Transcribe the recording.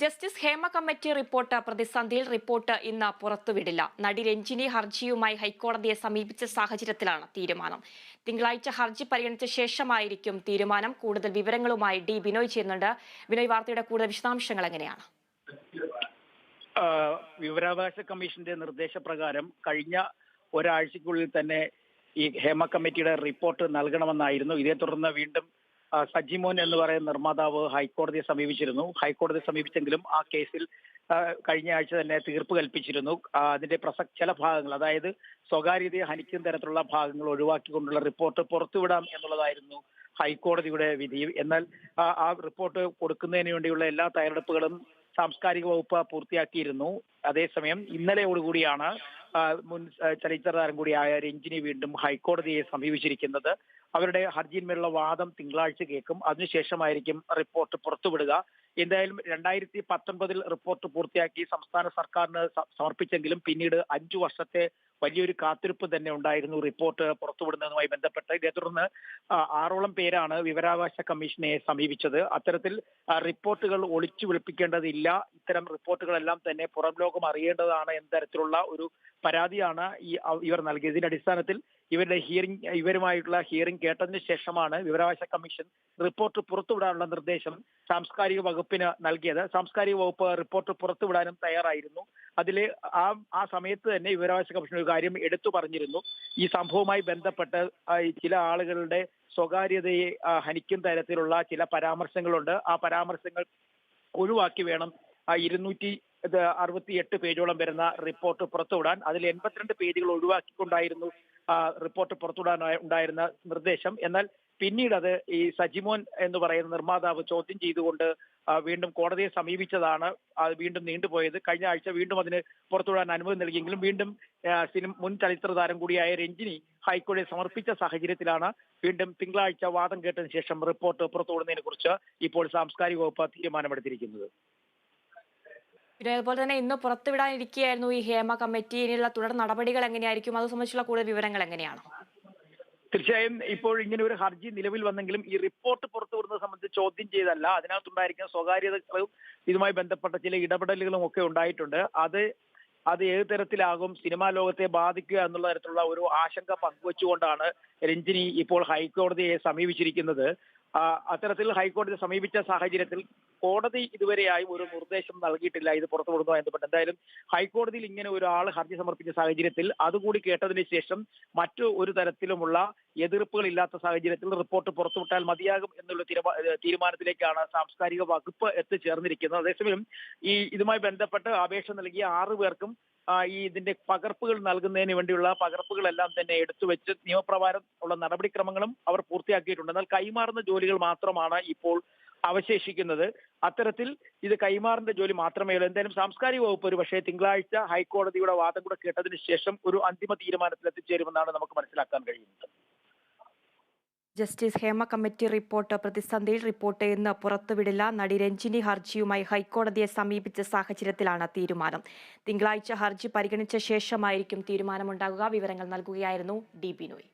Justice Hema committee report പ്രതിസന്ധിയിൽ report ഇന്ന് പുറത്തുവിടില്ല. നടി രഞ്ജിനി ഹർജിയുമായി ഹൈക്കോടതിയെ സമീപിച്ച സാഹചര്യത്തിലാണ് തീരുമാനം. തിങ്കളാഴ്ച ഹർജി പരിഗണിച്ച ശേഷമായിരിക്കും തീരുമാനം. കൂടുതൽ വിവരങ്ങളുമായി ഡി ബിനോയ് ചെയ്യുന്നുണ്ട് ബിനോയ് വാർത്തയുടെ കൂടുതൽ വിശദാംശങ്ങൾ എങ്ങനെയാണ്? വിവരാവകാശ കമ്മീഷന്റെ നിർദ്ദേശപ്രകാരം കഴിഞ്ഞ ഒരാഴ്ചക്കുള്ളിൽ തന്നെ ഈ ഹേമ കമ്മിറ്റിയുടെ റിപ്പോർട്ട് നൽകണമെന്നായിരുന്നു. ഇതേ തുടർന്ന് വീണ്ടും സജിമോൻ എന്ന് പറയുന്ന നിർമ്മാതാവ് ഹൈക്കോടതിയെ സമീപിച്ചിരുന്നു. ഹൈക്കോടതിയെ സമീപിച്ചെങ്കിലും ആ കേസിൽ കഴിഞ്ഞ ആഴ്ച തന്നെ തീർപ്പ് കൽപ്പിച്ചിരുന്നു. അതിന്റെ പ്രസക്ത ചില ഭാഗങ്ങൾ അതായത് സ്വകാര്യതയെ ഹനിക്കുന്ന തരത്തിലുള്ള ഭാഗങ്ങൾ ഒഴിവാക്കിക്കൊണ്ടുള്ള റിപ്പോർട്ട് പുറത്തുവിടാം എന്നുള്ളതായിരുന്നു ഹൈക്കോടതിയുടെ വിധി. എന്നാൽ ആ റിപ്പോർട്ട് കൊടുക്കുന്നതിന് വേണ്ടിയുള്ള എല്ലാ തയ്യാറെടുപ്പുകളും സാംസ്കാരിക വകുപ്പ് പൂർത്തിയാക്കിയിരുന്നു. അതേസമയം ഇന്നലെയോടുകൂടിയാണ് മുൻ ചലച്ചിത്ര താരം കൂടിയായ രഞ്ജിനി വീണ്ടും ഹൈക്കോടതിയെ സമീപിച്ചിരിക്കുന്നത്. അവരുടെ ഹർജിയിന്മേലുള്ള വാദം തിങ്കളാഴ്ച കേൾക്കും. അതിനുശേഷമായിരിക്കും റിപ്പോർട്ട് പുറത്തുവിടുക. എന്തായാലും രണ്ടായിരത്തി പത്തൊൻപതിൽ റിപ്പോർട്ട് പൂർത്തിയാക്കി സംസ്ഥാന സർക്കാരിന് സമർപ്പിച്ചെങ്കിലും പിന്നീട് അഞ്ചു വർഷത്തെ വലിയൊരു കാത്തിരിപ്പ് തന്നെ ഉണ്ടായിരുന്നു റിപ്പോർട്ട് പുറത്തുവിടുന്നതുമായി ബന്ധപ്പെട്ട്. ഇതേ തുടർന്ന് ആറോളം പേരാണ് വിവരാവകാശ കമ്മീഷനെ സമീപിച്ചത്. അത്തരത്തിൽ റിപ്പോർട്ടുകൾ ഒളിച്ചു വിളിപ്പിക്കേണ്ടതില്ല. ഇത്തരം റിപ്പോർട്ടുകളെല്ലാം തന്നെ പുറം ലോകം അറിയേണ്ടതാണ് എന്ന തരത്തിലുള്ള ഒരു പരാതിയാണ് ഈ ഇവർ നൽകിയത്. ഇതിന്റെ അടിസ്ഥാനത്തിൽ ഇവരുടെ ഹിയറിംഗ് ഇവരുമായിട്ടുള്ള ഹിയറിംഗ് കേട്ടതിന് ശേഷമാണ് വിവരാവകാശ കമ്മീഷൻ റിപ്പോർട്ട് പുറത്തുവിടാനുള്ള നിർദ്ദേശം സാംസ്കാരിക വകുപ്പിന് നൽകിയത്. സാംസ്കാരിക വകുപ്പ് റിപ്പോർട്ട് പുറത്തുവിടാനും തയ്യാറായിരുന്നു. അതിൽ ആ ആ സമയത്ത് തന്നെ വിവരാവകാശ കമ്മീഷൻ കാര്യം എടുത്തു പറഞ്ഞിരുന്നു. ഈ സംഭവവുമായി ബന്ധപ്പെട്ട് ചില ആളുകളുടെ സ്വകാര്യതയെ ഹനിക്കും തരത്തിലുള്ള ചില പരാമർശങ്ങളുണ്ട്. ആ പരാമർശങ്ങൾ ഒഴിവാക്കി വേണം ഇരുന്നൂറ്റി അറുപത്തി എട്ട് പേജോളം വരുന്ന റിപ്പോർട്ട് പുറത്തുവിടാൻ. അതിൽ എൺപത്തിരണ്ട് പേജുകൾ ഒഴിവാക്കിക്കൊണ്ടായിരുന്നു റിപ്പോർട്ട് പുറത്തുവിടാൻ ഉണ്ടായിരുന്ന നിർദ്ദേശം. എന്നാൽ പിന്നീട് അത് ഈ സജിമോൻ എന്ന് പറയുന്ന നിർമ്മാതാവ് ചോദ്യം ചെയ്തുകൊണ്ട് വീണ്ടും കോടതിയെ സമീപിച്ചതാണ്. അത് വീണ്ടും നീണ്ടുപോയത്. കഴിഞ്ഞ ആഴ്ച വീണ്ടും അതിന് പുറത്തുവിടാൻ അനുമതി നൽകിയെങ്കിലും വീണ്ടും സിനിമ മുൻ ചലച്ചിത്ര താരം കൂടിയായ രഞ്ജിനി ഹൈക്കോടതിയെ സമർപ്പിച്ച സാഹചര്യത്തിലാണ് വീണ്ടും തിങ്കളാഴ്ച വാദം കേട്ടതിന് ശേഷം റിപ്പോർട്ട് പുറത്തുവിടുന്നതിനെ കുറിച്ച് ഇപ്പോൾ സാംസ്കാരിക വകുപ്പ് തീരുമാനമെടുത്തിരിക്കുന്നത്. പിന്നെ അതുപോലെ തന്നെ ഇന്ന് പുറത്തുവിടാനിരിക്കുകയായിരുന്നു ഈ ഹേമ കമ്മിറ്റി ഇനിയുള്ള തുടർ നടപടികൾ എങ്ങനെയായിരിക്കും? അത് സംബന്ധിച്ചുള്ള കൂടുതൽ വിവരങ്ങൾ എങ്ങനെയാണ്? തീർച്ചയായും ഇപ്പോൾ ഇങ്ങനെ ഒരു ഹർജി നിലവിൽ വന്നെങ്കിലും ഈ റിപ്പോർട്ട് പുറത്തുവിടുന്നത് സംബന്ധിച്ച് ചോദ്യം ചെയ്തല്ല അതിനകത്തുണ്ടായിരിക്കുന്ന സ്വകാര്യതകളും ഇതുമായി ബന്ധപ്പെട്ട ചില ഇടപെടലുകളും ഒക്കെ ഉണ്ടായിട്ടുണ്ട്. അത് അത് ഏത് തരത്തിലാകും സിനിമാ ലോകത്തെ ബാധിക്കുക എന്നുള്ള തരത്തിലുള്ള ഒരു ആശങ്ക പങ്കുവച്ചുകൊണ്ടാണ് രഞ്ജിനി ഇപ്പോൾ ഹൈക്കോടതിയെ സമീപിച്ചിരിക്കുന്നത്. അത്തരത്തിൽ ഹൈക്കോടതിയെ സമീപിച്ച സാഹചര്യത്തിൽ കോടതി ഇതുവരെയായി ഒരു നിർദ്ദേശം നൽകിയിട്ടില്ല ഇത് പുറത്തുവിടുന്നതുമായി ബന്ധപ്പെട്ട് എന്തായാലും ഹൈക്കോടതിയിൽ ഇങ്ങനെ ഒരാൾ ഹർജി സമർപ്പിച്ച സാഹചര്യത്തിൽ അതുകൂടി കേട്ടതിന് ശേഷം മറ്റു ഒരു തരത്തിലുമുള്ള എതിർപ്പുകൾ ഇല്ലാത്ത സാഹചര്യത്തിൽ റിപ്പോർട്ട് പുറത്തുവിട്ടാൽ മതിയാകും എന്നുള്ള തീരുമാനത്തിലേക്കാണ് സാംസ്കാരിക വകുപ്പ് എത്തിച്ചേർന്നിരിക്കുന്നത്. അതേസമയം ഈ ഇതുമായി ബന്ധപ്പെട്ട് അപേക്ഷ നൽകിയ ആറു പേർക്കും ഈ ഇതിന്റെ പകർപ്പുകൾ നൽകുന്നതിന് വേണ്ടിയുള്ള പകർപ്പുകളെല്ലാം തന്നെ എടുത്തു വെച്ച് നിയമപ്രകാരം ഉള്ള നടപടിക്രമങ്ങളും അവർ പൂർത്തിയാക്കിയിട്ടുണ്ട്. എന്നാൽ കൈമാറുന്ന ജോലികൾ മാത്രമാണ് ഇപ്പോൾ അവശേഷിക്കുന്നത്. അത്തരത്തിൽ ഇത് കൈമാറിന്റെ ജോലി മാത്രമേ ഉള്ളൂ. എന്തായാലും സാംസ്കാരിക വകുപ്പ് ഒരു പക്ഷേ തിങ്കളാഴ്ച ഹൈക്കോടതിയുടെ വാദം കൂടെ കേട്ടതിന് ശേഷം ഒരു അന്തിമ തീരുമാനത്തിൽ എത്തിച്ചേരുമെന്നാണ് നമുക്ക് മനസ്സിലാക്കാൻ കഴിയുന്നത്. ജസ്റ്റിസ് ഹേമ കമ്മിറ്റി റിപ്പോർട്ട് പ്രതിസന്ധിയിൽ റിപ്പോർട്ട് ഇന്ന് പുറത്തുവിടില്ല. നടി രഞ്ജിനി ഹർജിയുമായി ഹൈക്കോടതിയെ സമീപിച്ച സാഹചര്യത്തിലാണ് തീരുമാനം. തിങ്കളാഴ്ച ഹർജി പരിഗണിച്ച ശേഷമായിരിക്കും തീരുമാനമുണ്ടാകുക. വിവരങ്ങൾ നൽകുകയായിരുന്നു ഡി ബിനോയ്